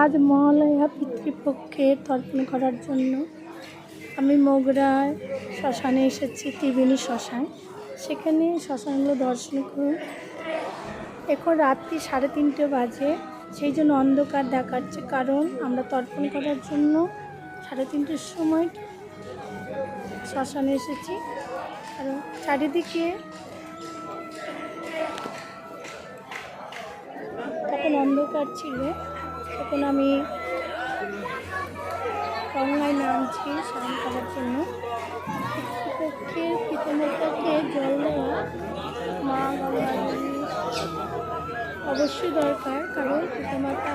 আজ মহালয়া পিতৃপক্ষে তর্পণ করার জন্য আমি মগরায় শ্মশানে এসেছি, ত্রিবেণী শ্মশান। সেখানে শ্মশানগুলো দর্শন করুন। এখন রাত্রি সাড়ে তিনটে বাজে। সেই জন্য অন্ধকার দেখাচ্ছে, কারণ আমরা তর্পণ করার জন্য সাড়ে তিনটের সময় শ্মশানে এসেছি। কারণ চারিদিকে তখন অন্ধকার ছিল। তখন আমি গঙ্গায় নামছি স্নান করার জন্য। পিতৃপক্ষের পিতামাতাকে জল দেওয়া মা গঙ্গা অবশ্যই দরকার কারণ পিতামাতা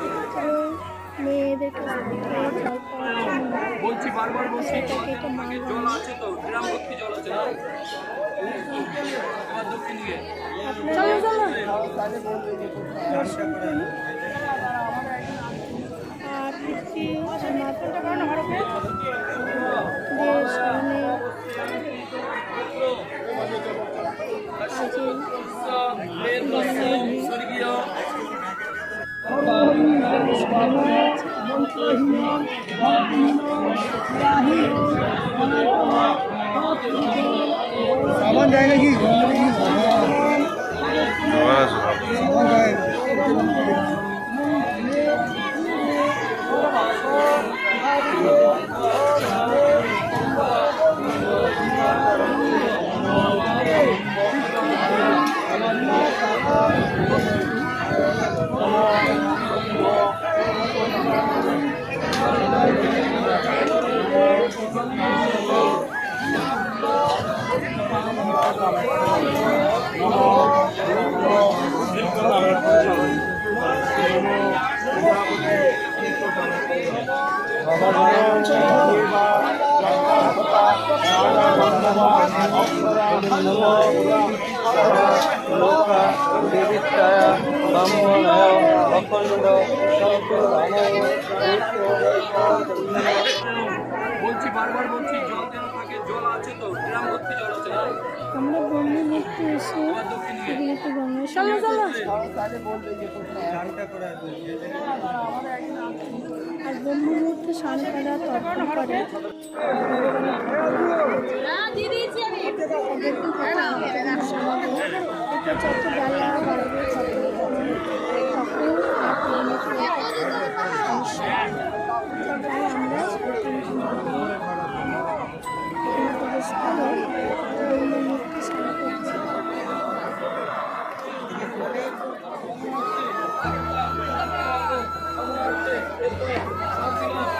পুত্র মেয়েদের কাছ জল পাওয়ার জন্য বলছি বারবার বলছি সেটাকে তো মা জল আছে তো গ্রাম ভর্তি জল আছে না? আমার আর পিতৃ মাতাটা কারণ দের সামনে আছে স্বর্গীয় সাবান যায় নাকি সাবান যায় বলছি বারবার বলছি জল যেন থাকে জল আছে তো গ্রাম ভর্তি জল আছে। আমরা বন্ধু ঘুরতে এসে চলো। চলো আর স্নান তর্পণ করে। প্রবেশ করে বন্ধু মুহূর্তে করছি